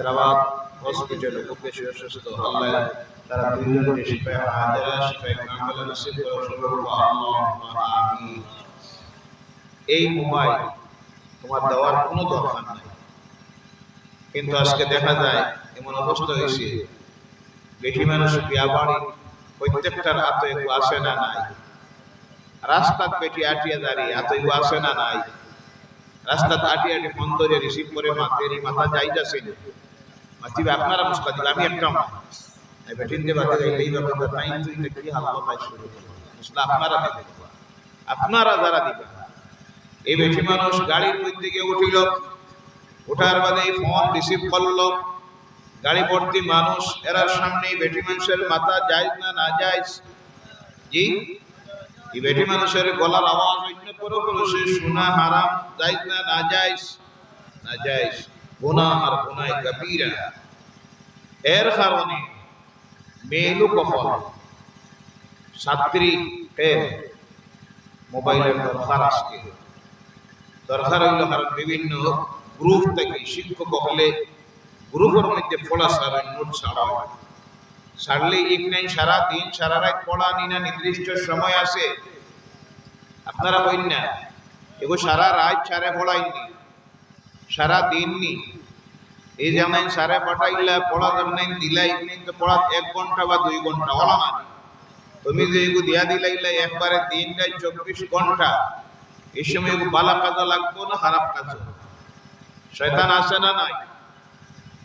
Hyderabad hospital তারা শিফায় হাজারা কামাল নসিব করো এই তোমার দেওয়ার কোনো দরকার নাই কিন্তু আজকে দেখা যায় এমন অবস্থা হয়েছে বেশি মানুষ বিয়া বাড়ি প্রত্যেকটার হাতে আসে না নাই রাস্তাত পেটি আটিয়া দাঁড়িয়ে এত আসে না নাই রাস্তাত আটিয়া আটি ফোন রিসিভ করে মাতেরি মাথা যাই যাচ্ছে আপনারা মুস্কা দিবে আমি একটা এই বেটিন দেবা দিলে এই তাই কি মুসলা আপনারা দিবে আপনারা যারা দিবে এই বেটি মানুষ গাড়ির মধ্যে গিয়ে উঠিল ওঠার বাদে ফোন রিসিভ করল। গাড়ি ভর্তি মানুষ, এরার সামনে বেটি মানুষের মাথা যায় না না যায়। জি? এই বেটি মানুষের গলার আওয়াজ অন্য কোনো পুরুষের শোনা হারাম, যায় না না যায় না যায়। গুনা আর গুনায় কবিরা। এর কারণে মেলু কখন ছাত্রী মোবাইলের দরকার আজকে। দরকার হইল কারণ বিভিন্ন গ্রুপ থেকে শিক্ষক হলে গ্রুপের মধ্যে পড়া সারা নোট ছাড়া হয়। ছাড়লে এক নাই সারা দিন সারা রাত পড়া নি না নির্দিষ্ট সময় আছে। আপনারা বলেন না, এগো সারা রাত সারে পড়াইনি সারা দিন নি এই যেমন সারে পাঠাইলা পড়া নাই, দিলাই নাই, তো পড়া এক ঘণ্টা বা দুই ঘণ্টা, হলো না তুমি যে এগো দিয়া দিলাইলা, একবারে দিন রাত চব্বিশ ঘণ্টা, এই সময় এগো বালা কাজা লাগবো না খারাপ কাজ? শয়তান আসে না নাই?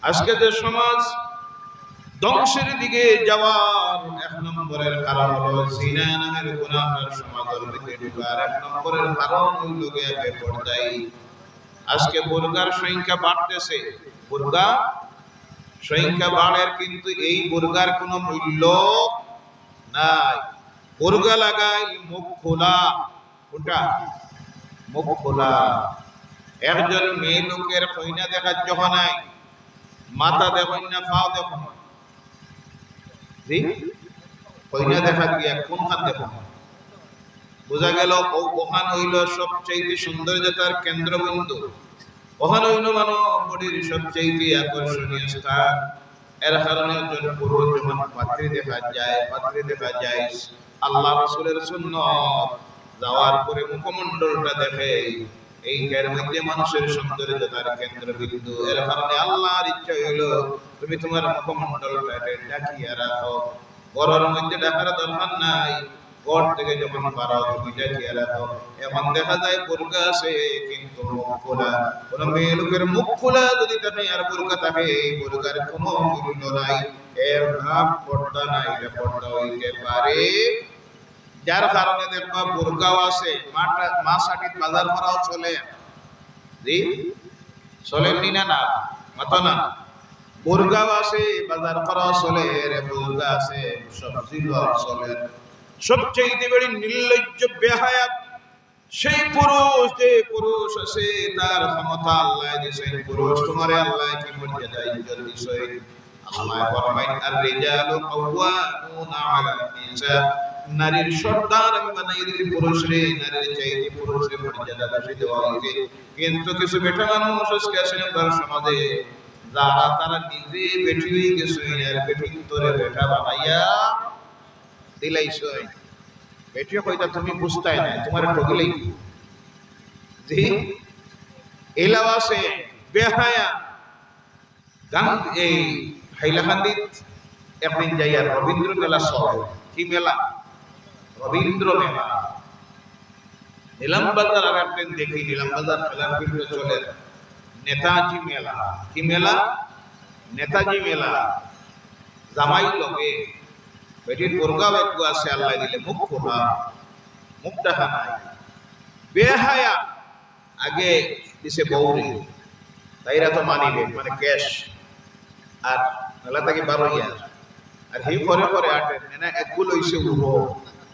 আজকে যে সমাজ ধ্বংসের দিকে যাওয়ার এক নম্বরের কারণ হলো জিনা নামের গুনাহের সমাজের দিকে ঢোকার এক নম্বরের কারণ হইল গিয়ে বেপরদাই আজকে বুর্গার সংখ্যা বাড়তেছে। বুর্গা সংখ্যা বাড়ের কিন্তু এই বুর্গার কোনো মূল্য নাই। বুর্গা লাগাই মুখ খোলা। কোনটা? মুখ খোলা। একজন মেয়ে লোকের কইনা দেখার যখন নাই। মাথা দেখুন না পাও দেখুন কইনা দেখা গিয়া কোনখান দেখুন বোঝা গেল ও ওখান হইল সবচেয়ে সৌন্দর্যতার কেন্দ্রবিন্দু। ওখান হইল মানব বডির সবচেয়ে আকর্ষণীয় স্থান। এর কারণে একজন পুরুষ যখন পাত্রী দেখা যায়, পাত্রী দেখা যায়, আল্লাহ রসুলের সুন্নত যাওয়ার পরে মুখমণ্ডলটা দেখে, এই মধ্যে মানুষের সৌন্দর্যতার কেন্দ্রবিন্দু। এর কারণে আল্লাহর ইচ্ছা হইল, তুমি তোমার মুখমণ্ডলটাকে ডাকিয়ে রাখো। ঘরের মধ্যে ডাকার দরকার নাই। ঘর থেকে যখন পারো তুমি ডাকিয়ে রাখো এখন দেখা যায় বুর্গা আছে, কিন্তু মুখ খোলা। কোন মেয়ে লোকের মুখ খোলা যদি থাকে, আর বুর্গা থাকে, এই বুর্গার কোনো মূল্য নাই। এর নাম পর্দা নাই এটা পর্দা হইতে পারে। যার কারণে দেখবা বুর্গাও আছে মা সাটিত বাজার করাও চলে। চলেননি না না? মাতো না। বুর্গাও আছে, বাজার করাও চলে রে বুর্গা আছে সবজি চলে। সবচেয়ে বেড়ি নির্লজ্জ বেহায়াত। সেই পুরুষ, যে পুরুষ আছে তার ক্ষমতা আল্লাহ দিয়েছেন পুরুষ। তোমারে আল্লাহ কি মর্যাদা, ইজ্জত দিয়েছেন আল্লাহ ফরমায় আর রিজালু কাওয়ামুনা আলা নিসা। নারীর সর্দার আমি বানাই দিয়েছি পুরুষ রে, নারীর চাইতে পুরুষের মর্যাদা বেশি দেওয়া হয়েছে। কিন্তু কিছু বেটা মানুষ আজকে আছে তার সমাজে, যারা তারা নিজে বেটি হয়ে গেছে, আর বেটি তোরে বেটা বানাইয়া দিলাইছই বেটিও কইতা তুমি বুঝতাই না তোমার ঠকিলেই জি এলাও আছে বেহায়া গান এই হাইলাকান্দিত একদিন যাইয়া রবীন্দ্র মেলা সহ কি মেলা? রবীন্দ্র মেলা নিলাম বাজার আর একদিন দেখি নিলাম বাজার মেলার ভিতরে চলে নেতাজি মেলা। কি মেলা? নেতাজি মেলা। জামাই লগে বেটির বোরগাও একটু আছে আল্লাহ দিলে মুখ খোলা। মুখ দেখা নাই বেহায়া। আগে দিছে বৌরি তাইরা তো মানিবে মানে ক্যাশ। আর মেলা থেকে বারো ইয়ার। আর হি পরে পরে আটে না একগুলো হইছে উড়ো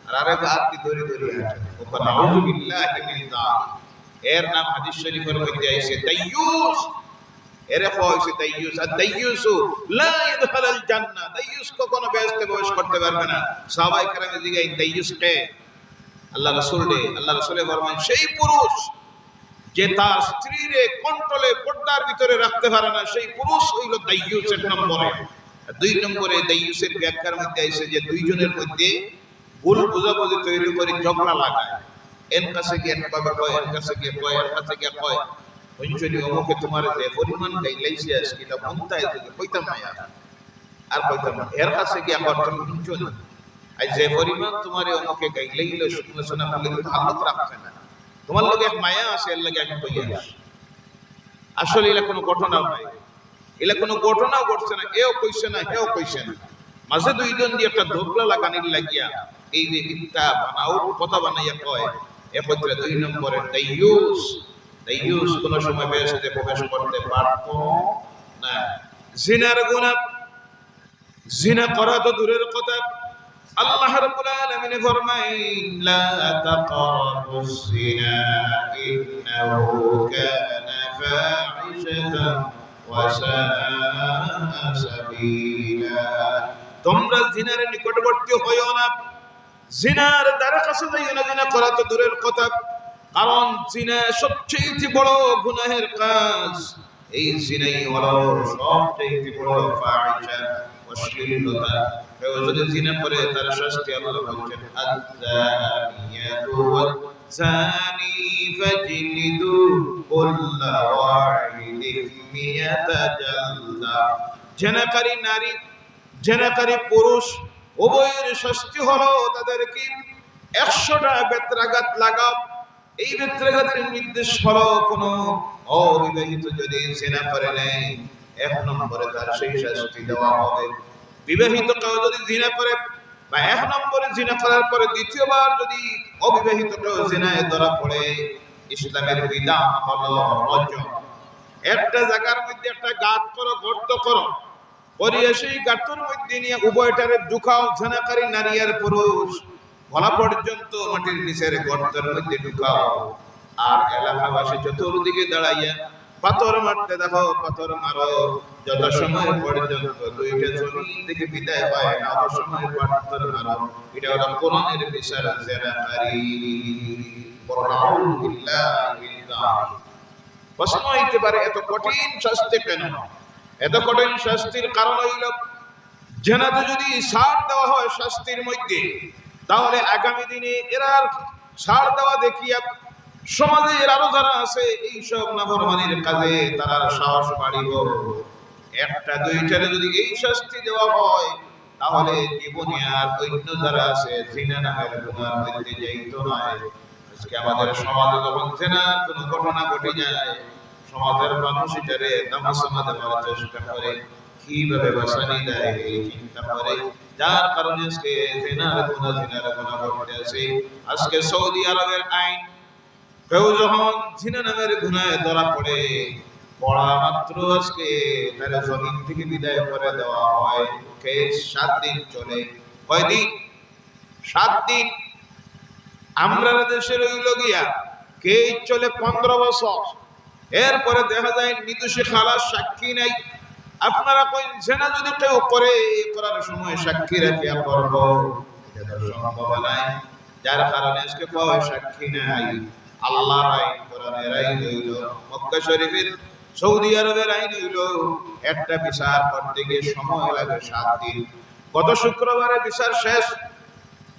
আর আরেক কি ধরে ধরে আটে। বিল্লাহি মিন এর নাম হাদিস শরীফের মধ্যে আইছে, তাইয়ুস কখনো প্রবেশ করতে পারবে না। তাইয়ুস কে? আল্লাহ আল্লাহ সেই পুরুষ যে তার স্ত্রীরে কন্ট্রোলে পর্দার ভিতরে রাখতে পারে না, সেই পুরুষ হইল দাইয়ুসের নম্বরে। দুই নম্বরে দাইয়ুসের ব্যাখ্যার মধ্যে আইছে যে দুইজনের মধ্যে ভুল বোঝাবুঝি তৈরি করে ঝগড়া লাগায়। এর কাছে গিয়ে কয়, এর কাছে গিয়ে কয়, এর কাছে গিয়ে কয়। তোমার যে পরিমাণ গাইলাইছে আজকে এটা আর। কইতাম না এর গিয়ে আবার তুমি যে পরিমাণ তোমার অমুকে গাইলাইলে শুকনো শোনা বলে তোমার লগে মায়া আছে এর লগে আমি কইয়া আসি। আসলে এটা কোনো ঘটনা নাই এটা কোনো ঘটনাও ঘটছে না এও কইছে না হেও কইছে না মাঝে দুইজন দিয়ে একটা ধোকলা লাগানির লাগিয়া এই যে বানাও কথা বানাইয়া কয় এ দুই নম্বরে দাইয়ুস কোন সময় বেহেশতে প্রবেশ করতে পারত না। জিনার জিনা করা তো দূরের কথা। আল্লাহ রাব্বুল আলামিন ফরমাইন, লা তাকরাবুস জিনা ইন্নাহু কানা ফাহিশাতান ওয়া সাআ তোমরা জিনার নিকটবর্তী হইও না। জিনার দ্বারা কাছে যাইও না, জিনা করা তো দূরের কথা। কারণ জিনা সবচেয়ে বড় গুনাহের কাজ, এই জিনাই সবচেয়ে বড় অশ্লীলতা কেউ যদি তার শাস্তি মিয়াতা জেনাকারী নারী, জেনাকারী পুরুষ, উভয়ের শাস্তি হলো তাদেরকে একশোটা বেত্রাঘাত লাগাও। এই বেত্রাঘাতের নির্দেশ হলো কোনো অবিবাহিত যদি জেনা করে নেয় এক নম্বরে তার সেই শাস্তি দেওয়া হবে। বিবাহিত কেউ যদি জিনা করে, বা এক নম্বরে জিনা করার পরে দ্বিতীয়বার যদি অবিবাহিত কেউ জিনায় ধরা পড়ে, ইসলামের বিধান হলো রজম একটা জায়গার মধ্যে একটা গাত করো, গর্ত করো করিয়া সেই গাঁতর মধ্যে নিয়ে উভয়টারে ঢুকাও ঝানাকারী নারী আর পুরুষ। গলা পর্যন্ত মাটির নিচের গর্তের মধ্যে ঢুকাও। আর এলাকাবাসী চতুর্দিকে দাঁড়াইয়া পাথর মারতে দেখো, পাথর মারো। যত সময় পর্যন্ত দুইটা জমিন থেকে বিদায় পায় না অত সময় পাথর মারো। এটা হলো কোরআনের বিচার বর্ণাউল প্রশ্ন হইতে পারে, এত কঠিন শাস্তি কেন? এত কঠিন শাস্তির কারণ হইল, জেনাতে যদি সার দেওয়া হয় শাস্তির মধ্যে তাহলে আগামী দিনে এরা সার দেওয়া দেখিয়া সমাজের আরও যারা আছে এইসব নাফরমানির কাজে তারা সাহস বাড়িব একটা, দুইটারে যদি এই শাস্তি দেওয়া হয়, তাহলে জীবনে আর অন্য যারা আছে, জিনা নামের গুনার মধ্যে যাইতো না আজকে আমাদের সমাজে যখন জেনার কোনো ঘটনা ঘটে যায়, সমাজের মানুষ এটারে তামাশা দেওয়ার চেষ্টা করে, কীভাবে বাসানি দেয় এই চিন্তা করে। যার কারণে আজকে জেনার গুণা জেনার গুণা আছে আজকে সৌদি আরবের আইন কেউ যখন জিনা নামের গুনায় ধরা পড়ে। পড়া মাত্র আজকে, তার জমিন থেকে বিদায় করে দেওয়া হয়। কে? সাত দিন চলে। কয়দিন? সাত দিন। আমরা দেশে রইল গিয়া, কে চলে পনেরো বছর? এরপরে দেখা যায় নিদোষী খালাস সাক্ষী নাই। আপনারা কই জেনা যদি কেউ করে করার সময় সাক্ষী রাখিয়া করব এটা সম্ভব নাই। যার কারণে আজকে কয়, সাক্ষী নাই। আল্লাহর আইন কোরআনের আইন হইল, মক্কা শরীফের সৌদি আরবের আইন হইল। একটা বিচার করতে গিয়ে সময় লাগে সাত দিন। গত শুক্রবারে বিচার শেষ।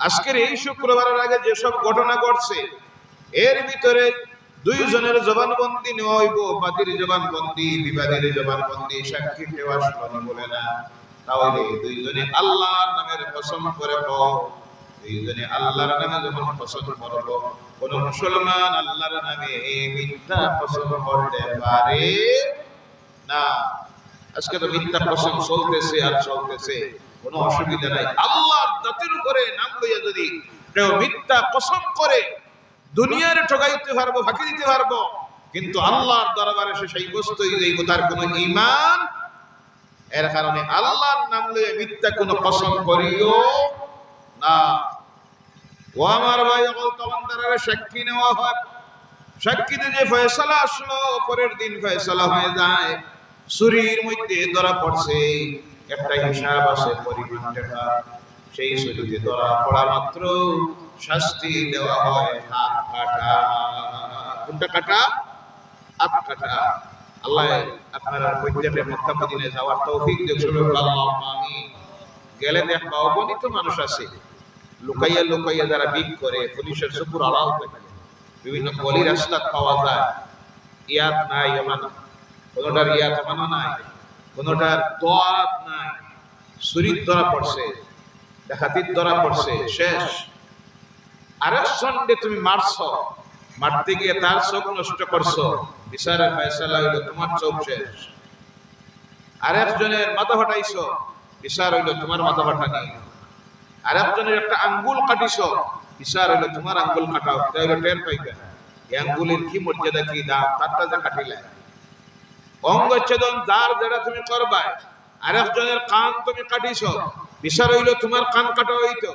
আজকের এই শুক্রবারের আগে যেসব ঘটনা ঘটছে, এর ভিতরে দুইজনের জবানবন্দি নেওয়া হইব বাদীর জবানবন্দি, বিবাদীর জবানবন্দি, সাক্ষী দেওয়া শুনি বলে না। তাহলে দুইজনে আল্লাহর নামের কসম করে দুইজনে আল্লাহর নামে যখন কসম করব, কোন মুসলমান আল্লাহর নামে মিথ্যা কসম করতে পারে না। আজকে তো মিথ্যা কসম চলতেছে আর চলতেছে। কোনো অসুবিধা নাই। আল্লাহর জাতির উপরে নাম লইয়া যদি কেউ মিথ্যা কসম করে দুনিয়ার ঠকাইতে পারব, ফাঁকি দিতে পারব। কিন্তু আল্লাহর দরবারে সে সেই বস্তুই দেইব, তার কোনো ইমান এর কারণে আল্লাহর নাম লইয়া মিথ্যা কোনো কসম করিও না। ও আমার ভাই, অকল তমন্দারের সাক্ষী নেওয়া হয় সাক্ষীতে যে ফয়সালা আসলো, পরের দিন ফয়সালা হয়ে যায়। সুরির মধ্যে ধরা পড়ছে একটা হিসাব আছে, পরিমাণ সেই সুরিতে ধরা পড়া মাত্র। শাস্তি দেওয়া হয় হাত কাটা। কোনটা কাটা? হাত কাটা। আল্লাহ আপনারা প্রত্যেকটা মক্কা মদিনায় যাওয়ার তৌফিক আল্লাহুম্মা আমিন। গেলে দেখবা অগণিত মানুষ আছে। লুকাইয়া লুকাইয়া যারা বিক করে, পুলিশের চকুর আড়াল থাকে বিভিন্ন গলি রাস্তা পাওয়া যায়। ইয়াত নাই এমানো কোনোটার ইয়াত এমানো নাই, কোনোটার দোয়াত নাই। সুরির ধরা পড়ছে। ডাকাতির ধরা পড়ছে, শেষ। আরেক সন্ডে তুমি মারছো, মারতে গিয়ে তার চোখ নষ্ট করছ। বিচারের ফয়সালা হইল তোমার চোখ শেষ। আরেকজনের মাথা ফাটাইছো, বিচার হইল তোমার মাথা ফাটানি আরেকজনের একটা আঙ্গুল কাটিছো, বিচার হইল তোমার আঙ্গুল কাটাও তাই হইল টের পাইবে। এই আঙ্গুলের কি মর্যাদা, কি দাম, তারটা যে কাটিলে। অঙ্গচ্ছেদন যার যেটা তুমি করবা আরেকজনের কান তুমি কাটিছো বিচার হইল তোমার কান কাটা হইতো।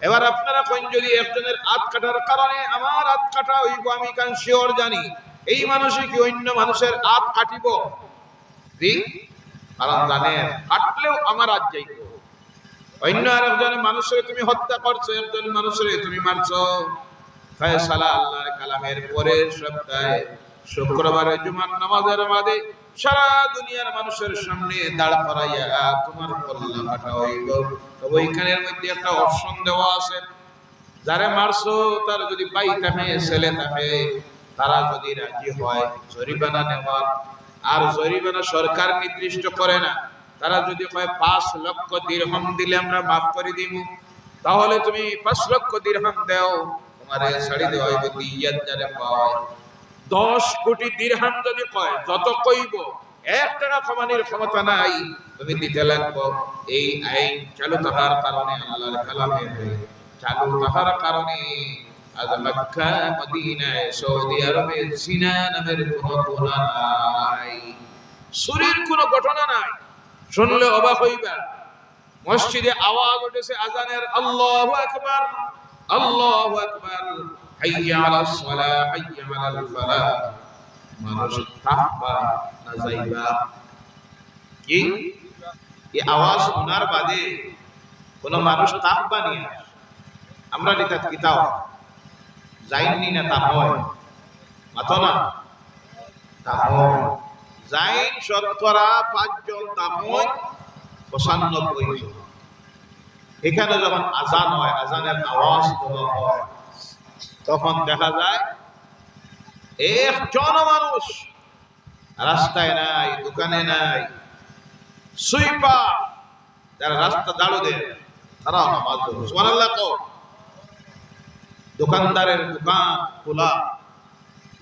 এবার আপনারা কোন যদি একজনের হাত কাটার কারণে আমার হাত কাটা হইব, আমি কান শিওর জানি। এই মানুষই কি অন্য মানুষের হাত কাটিব? জি? কারণ জানেন কাটলেও আমার হাত যাইব। অন্য আরেকজন মানুষের তুমি হত্যা করছ, একজন মানুষের তুমি মারছো। ফয়সালা আল্লাহর কালামের পরের সপ্তাহে শুক্রবারে জুমার নামাজের বাদে সারা দুনিয়ার মানুষের সামনে দাঁড় করাইয়া, তোমার কল্লা কাটা হইব ওইখানের মধ্যে একটা অপশন দেওয়া আছে। যারে মারছো, তার যদি পাই থাকে ছেলে থাকে তারা যদি রাজি হয়, জরিমানা নেওয়ার। আর জরিমানা সরকার নির্দিষ্ট করে না। তারা যদি কয়, পাঁচ লক্ষ দিরহম দিলে আমরা মাফ করে দিব তাহলে তুমি পাঁচ লক্ষ দিরহম দাও। তোমার ছাড়ি দেওয়া হইব, দিয়াত যারে পাওয়া দশ কোটি দিরহাম যদি কয়, যত কইব, এক টাকা কমানির ক্ষমতা নাই, তুমি দিতে লাগবো। এই আইন চালু থাকার কারণে আল্লাহর কালামে চালু থাকার কারণে আজ মক্কা, মদিনায়, সৌদি আরবে সিনা নামের কোনো গুনাহ নাই। সুরির কোনো ঘটনা নাই। শুনলে অবাক হইবা। মসজিদে আওয়াজ উঠেছে আজানের আল্লাহু আকবার আল্লাহু আকবার। হাইয়া আলাস সালাহ হাইয়া আলাল ফালাহ মানুষ থাকবা কি? এই আওয়াজ শোনার বাদে কোন মানুষ থাকবা নিয়ে। আমরা যাইনি না তা হয়। মাথো না। তা যাইন শতকরা পাঁচজন তা হয়। পঁচানব্বই এখানে যখন আজান হয়, আজানের আওয়াজ দেওয়া হয়। তখন দেখা যায় একজন মানুষ রাস্তায় নাই, দোকানে নাই সুইপা যারা রাস্তা দাঁড়ো দেন তারা নামাজ কও দোকানদারের দোকান খোলা,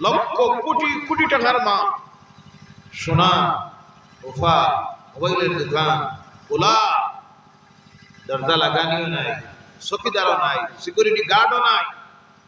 লক্ষ কোটি কোটি টাকার মা সোনা, ওফা, মোবাইলের দোকান খোলা, দরজা লাগানিও নাই, চকিদারও নাই সিকিউরিটি গার্ডও নাই।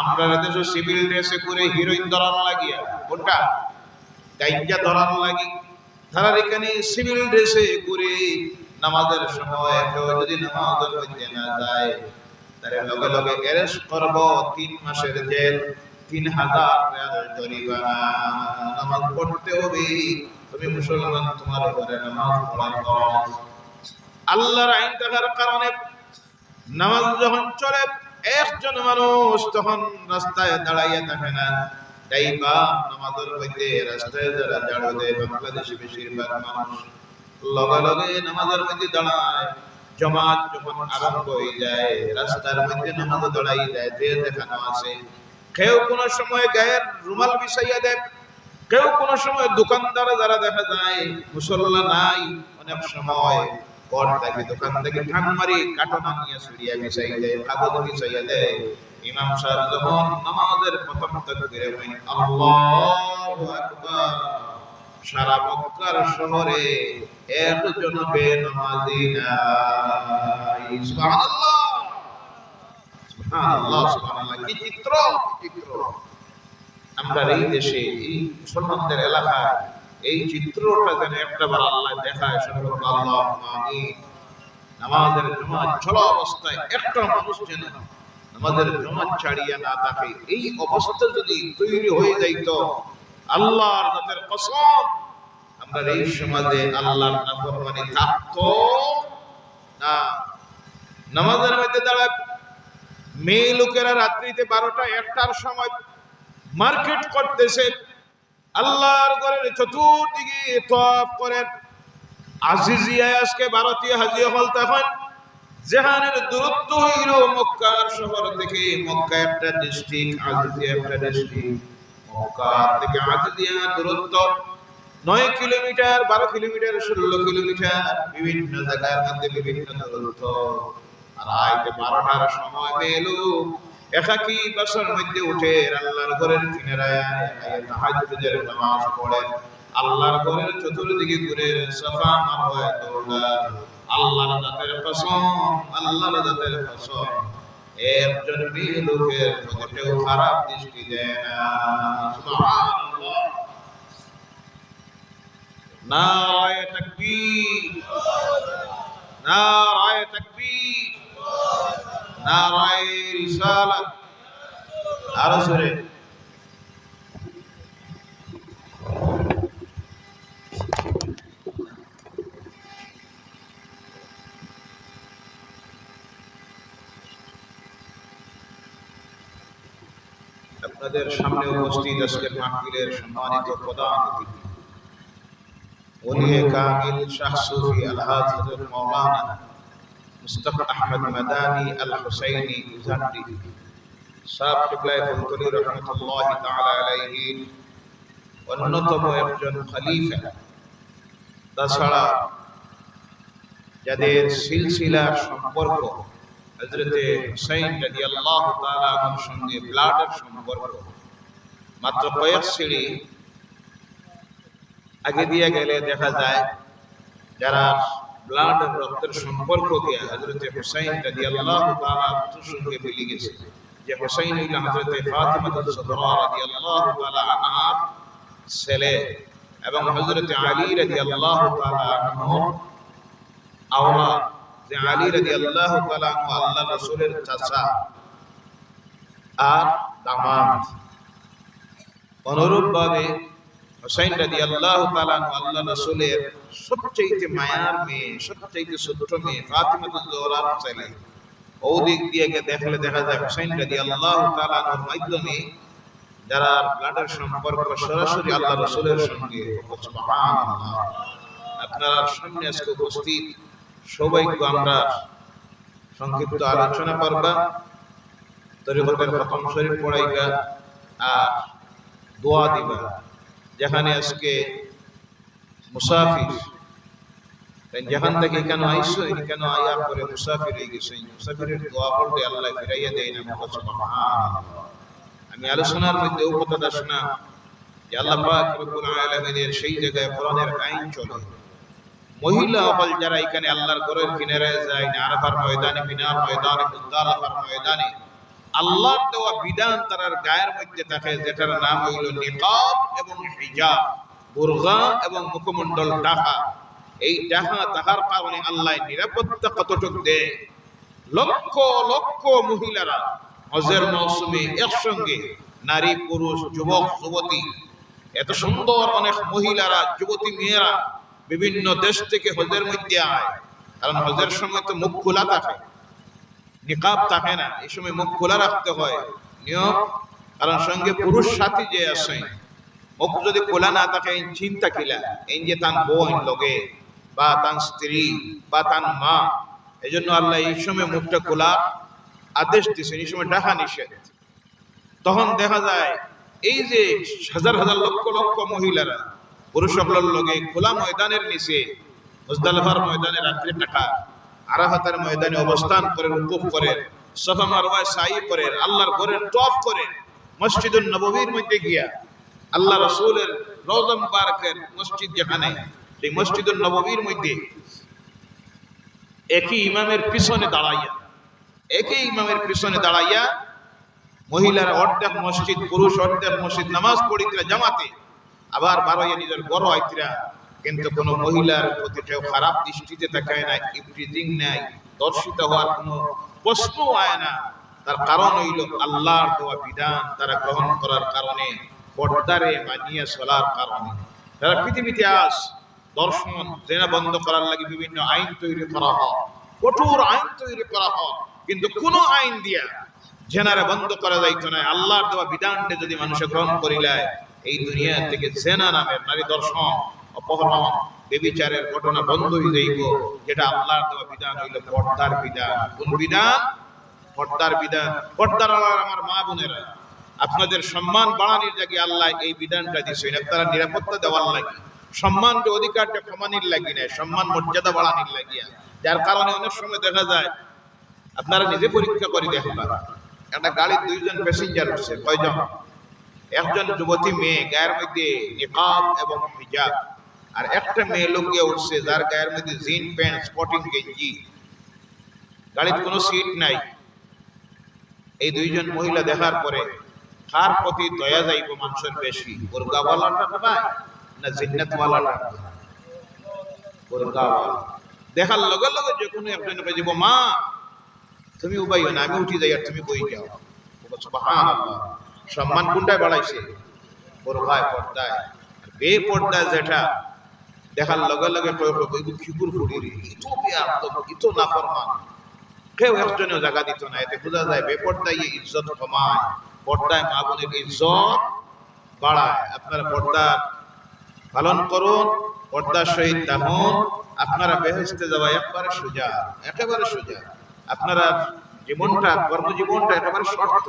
আমরা দেশে সিভিল ড্রেসে করে হিরোইন ধরানো লাগিয়া কোনটা? গাইজা ধরানো লাগি। তারা এখানে সিভিল ড্রেসে করে নামাজের সময় কেউ যদি নামাজের মধ্যে না যায়, তাহলে লগে লগে অ্যারেস্ট করব, তিন মাসের জেল, তিন হাজার জরিমানা। নামাজ পড়তে হবে। তুমি মুসলমান, তোমার উপরে নামাজ পড়ার আল্লাহর আইন থাকার কারণে নামাজ যখন চলে একজন মানুষ তখন রাস্তায় দাঁড়াইয়া থাকে না। তাই বা নামাজের মধ্যে রাস্তায় যারা দাঁড়ো দেয় বাংলাদেশে বেশিরভাগ মানুষ লগে লগে নামাজের মধ্যে দাঁড়ায়। জমাত যখন আরম্ভ হয়ে যায়, রাস্তার মধ্যে নামাজ দাঁড়াই যায়, যে দেখানো আছে। কেউ কোন সময় গায়ের রুমাল বিছাইয়া দেয়, কেউ কোন সময় দোকানদার যারা দেখা যায়, মুসল্লা নাই অনেক সময়। দোকান থেকে ঠান মারি কাটনা নিয়ে সরিয়া বিছাই দেয় কাগজ বিছাইয়া দেয় ইমাম সাহেব যখন নামাজের প্রথম বলেন, আল্লাহু আকবার। সারা মক্কার শহরে একজন বেনামাজি নাই। সুবহানাল্লাহ। সুবহানাল্লাহ কি চিত্র? চিত্র? আমরা এই দেশে, এই মুসলমানদের এলাকায় এই চিত্রটা যেন একটাবার আল্লাহ দেখায় শুনে আল্লাহ আমিন নামাজের চলা অবস্থায় একটা মানুষ যেন আমাদের জমাত ছাড়িয়ে না থাকে। এই অবস্থা যদি তৈরি হয়ে যাইত, আল্লাহর জাতের কসম, আমরা এই সমাজে আল্লাহর নাফরমানি থাকতো না। নামাজের মধ্যে দাঁড়ায় মেয়ে লোকেরা রাত্রিতে বারোটা, একটার সময় মার্কেট করতেছে আল্লাহর ঘরের চতুর্দিকে তপ করেন। আজিজিয়া আজকে ভারতীয় হাজিয়া হল তখন যেখানের দূরত্ব হইল মক্কার শহর থেকে। মক্কা একটা ডিস্ট্রিক্ট আজিজিয়া একটা ডিস্ট্রিক্ট মক্কা থেকে আজিজিয়া দূরত্ব নয় কিলোমিটার, বারো কিলোমিটার, ষোলো কিলোমিটার। বিভিন্ন জায়গার মধ্যে বিভিন্ন দূরত্ব। আর আইতে বারোটার সময় পেল। একাকি বাসার মধ্যে উঠে আল্লাহর ঘরের নামাজ পড়েন আল্লাহর ঘরের চতুর্দিকে ঘুরে সাফা মারওয়া দৌড়ান আল্লাহর জাতের কসম, আল্লাহর জাতের কসম। একজন মেয়ে লোকের মোটেও খারাপ দৃষ্টি দেয় না। সুবহানাল্লাহ। নারায়ে তাকবীর। নারায়ে আরও জোরে। আপনাদের সামনে উপস্থিত আজকের মাহফিলের সম্মানিত প্রধান অতিথি। ওলিয়ে কামিল শাহ সুফি আলহাজ হযরত মাওলানা। মুস্তাফা আহমদ মাদানী আল হুসাইনি গুজরাটি সাহেব কিবলায়ে ফুলতলি রহমাতুল্লাহ তাআলা আলাইহি অন্যতম একজন খলিফা তাছাড়া যাদের সিলসিলার সম্পর্ক হজরতে হুসাইন রাদিয়াল্লাহু তাআলা আনহুর সঙ্গে ব্লাডের সম্পর্ক মাত্র কয়েক সিঁড়ি আগে দিয়ে গেলে দেখা যায় যারা ব্লাড রক্তের সম্পর্ক দিয়ে হজরতে হুসাইন রাদিয়াল্লাহু তাআলা আনহুর সঙ্গে মিলে গেছে। যে হুসাইন হইল হজরতে ফাতিমা যুহরা রাদিয়াল্লাহু তাআলা আনহার ছেলে এবং হজরতে আলী রাদিয়াল্লাহু তাআলা আনহু আওলাদ যে আলী রাদিয়াল্লাহু তাআলা আনহু আল্লাহ রাসূলের চাচা আর দামাদ অনুরূপ ভাবে হুসাইন রাদিয়াল্লাহু তাআলা আনহু আল্লাহ রাসূলের সবচেয়ে মায়ার মেয়ে সবচেয়ে ছোট মেয়ে ফাতিমা যুহরার ছেলে ওদিক দিয়ে দেখলে দেখা যায় হুসাইন রাদিয়াল্লাহু তাআলা আনহুর মাধ্যমে যারা ব্লাডের সম্পর্ক সরাসরি আল্লাহ রাসূলের সঙ্গে। আপনারা সামনে আজকে উপস্থিত, সবাইকে আমরা সংক্ষিপ্ত আলোচনা করবা। তরিকতের প্রথম শরীফ পড়াইবা আর দোয়া দিবা। যেখানে আজকে মুসাফির। যেখান থেকে কেন আইসো? কেন আয়া করে মুসাফির হয়ে গেছে? মুসাফিরের দোয়া পড়লে আল্লাহ ফিরাইয়া দেয় না আমি আলোচনার মধ্যে উপকথা শোনা। যে আল্লাহ সেই জায়গায় কোরআনের আইন চলে। মহিলা অকল যারা এখানে আল্লাহর ঘরের কিনারে যায় না আরাফার ময়দানে, মিনার ময়দানে, মুদালাফার ময়দানে আল্লাহর দেওয়া বিধান তার গায়ের মধ্যে থাকে, যেটার নাম হইল নিকাব এবং হিজাব, বুরগা এবং মুখমণ্ডল ঢাকা এই ঢাকা তাহার কারণে আল্লাহ নিরাপত্তা কতটুক দেয়? লক্ষ লক্ষ মহিলারা হজের মৌসুমে একসঙ্গে, নারী, পুরুষ, যুবক, যুবতী, এত সুন্দর অনেক মহিলারা, যুবতী মেয়েরা বিভিন্ন দেশ থেকে হজের মধ্যে আয়। কারণ হজের সময় তো মুখ খোলা থাকে। নিকাব থাকে না। এই সময় মুখ খোলা রাখতে হয়। নিয়ম, কারণ সঙ্গে পুরুষ সাথী যে আছে, মুখ যদি খোলা না থাকে চিন্তা কিলা এই যে তান বোন লগে, বা তান স্ত্রী, বা তান মা, এই জন্য আল্লাহ এই সময় মুখটা খোলা আদেশ দিয়েছেন। এই সময় ডাকা নিষেধ। তখন দেখা যায়, এই যে হাজার হাজার লক্ষ লক্ষ মহিলারা, পুরুষ সকলের লগে খোলা ময়দানের নিচে, মুজদালিফার ময়দানে রাত্রে কাটা আরাফাতের ময়দানে অবস্থান করে রুকুফ করে সফা মারওয়ায় সাই করে, আল্লাহর ঘরের তফ করে মসজিদুল নববীর মধ্যে গিয়া আল্লাহ রসুলের রওজা মুবারকের মসজিদ যেখানে, সেই মসজিদুল নববীর মধ্যে একই ইমামের পিছনে দাঁড়াইয়া, একই ইমামের পিছনে দাঁড়াইয়া মহিলার অর্ধেক মসজিদ, পুরুষ অর্ধেক মসজিদ, নামাজ পড়িতে জামাতে, আবার বারোয়া নিজের বড় আইতিরা কিন্তু কোন মহিলার প্রতি কেউ খারাপ দৃষ্টিতে তাকায় না ইপ্রিজিং নাই, দর্শিত হওয়ার কোনো প্রশ্ন আয় না। তার কারণ হইল আল্লাহর দেওয়া বিধান তারা গ্রহণ করার কারণে, পর্দারে মানিয়ে চলার কারণে। তারা পৃথিবীতে আস, দর্শন, জেনা বন্ধ করার লাগে বিভিন্ন আইন তৈরি করা হয়। কঠোর আইন তৈরি করা হয়, কিন্তু কোন আইন দিয়া জেনারে বন্ধ করা যাইতো না। আল্লাহর দেওয়া বিধানটা যদি মানুষে গ্রহণ করিলায়, এই দুনিয়া থেকে জেনা নামের নারী দর্শন অপহরণ, বেবিচারের ঘটনা বন্ধ হয়ে যাইব যেটা আল্লাহর দেওয়া বিধান হইল পর্দার বিধান। কোন বিধান? পর্দার বিধান। পর্দার আমার মা বোনেরা, আপনাদের সম্মান বাড়ানির জায়গায় আল্লাহ এই বিধানটা দিয়েছেন আপনারা নিরাপত্তা দেওয়ার লাগে। সম্মানটা অধিকারটা কমানির লাগি না সম্মান মর্যাদা বাড়ানির লাগিয়া। যার কারণে অনেক সময় দেখা যায়, আপনারা নিজে পরীক্ষা করে দেখবা একটা গাড়ির দুইজন প্যাসেঞ্জার উঠছে কয়জন? একজন যুবতী মেয়ে, গায়ের মধ্যে নিকাব এবং হিজাব। আর একটা মেয়ে লোক গিয়ে উঠছে, যার গায়ের মধ্যে জিন প্যান্ট স্পটিং গেঞ্জি। গাড়ির কোনো সিট নাই। এই দুইজন মহিলা দেখার পরে, কার প্রতি দয়া যাইব মানুষের বেশি, বোরগাওয়ালাটা পায় না জিন্নাতওয়ালাটা? বোরগাওয়ালা। দেখার লগে লগে যে কোনো একজন যাব মা তুমি উপাইও না, আমি উঠি যাই আর তুমি বই যাও। সম্মান কোনটায় বাড়াইছে। বোরগায় পর্দায়। বে পর্দায় যেটা দেখার লগে লগে খিপুর ফুড়ি ইতো বিয়াদব ইতো নাফরমান কেউ একজনেও জায়গা দিত না, এতে বোঝা যায় বেপর্দায় ইজ্জত কমায়, পর্দায় মা বোনের ইজ্জত বাড়ায়। আপনারা পর্দা পালন করুন, পর্দার সহিত তেমন আপনারা বেহেস্তে যাওয়া একবারে সোজা, একেবারে সোজা। আপনারা জীবনটা, কর্মজীবনটা একেবারে শর্ত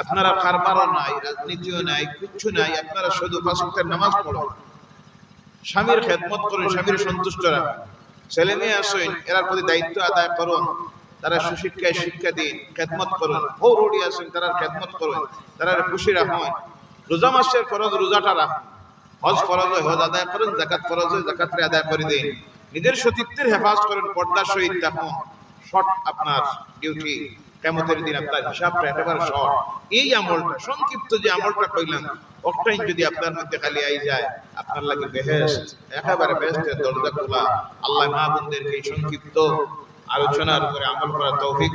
আপনারা কারবারও নাই, রাজনীতিও নাই, কিচ্ছু নাই, আপনারা শুধু পাঁচ নামাজ পড়ুন। স্বামীর খেদমত করুন, স্বামীর সন্তুষ্ট রাখুন। ছেলে মেয়ে আসুন, এরার প্রতি দায়িত্ব আদায় করুন। তারা সুশিক্ষায় শিক্ষা দিন, খেদমত করুন। হৌরড়ি আসুন তারা খেদমত করুন তারা খুশি রাখুন। রোজা মাসের ফরজ রোজাটা রাখুন। হজ ফরজ হয়, হজ আদায় করুন জাকাত ফরজ হয় জাকাতরে আদায় করে দিন। নিজের সতীত্বের হেফাজ করেন, পর্দার সহিত দেখুন শর্ট আপনার ডিউটি কেমতের দিন আপনার হিসাবটা একেবারে শর্ট। এই আমলটা, সংক্ষিপ্ত যে আমলটা কইলাম, অকটাইন যদি আপনার মধ্যে খালি আই যায়, আপনার লাগে বেহেস্ট একেবারে বেহেস্টের দরজা খোলা। আল্লাহ মা বোনদেরকে এই সংক্ষিপ্ত আলোচনার উপরে আমল করার তৌফিক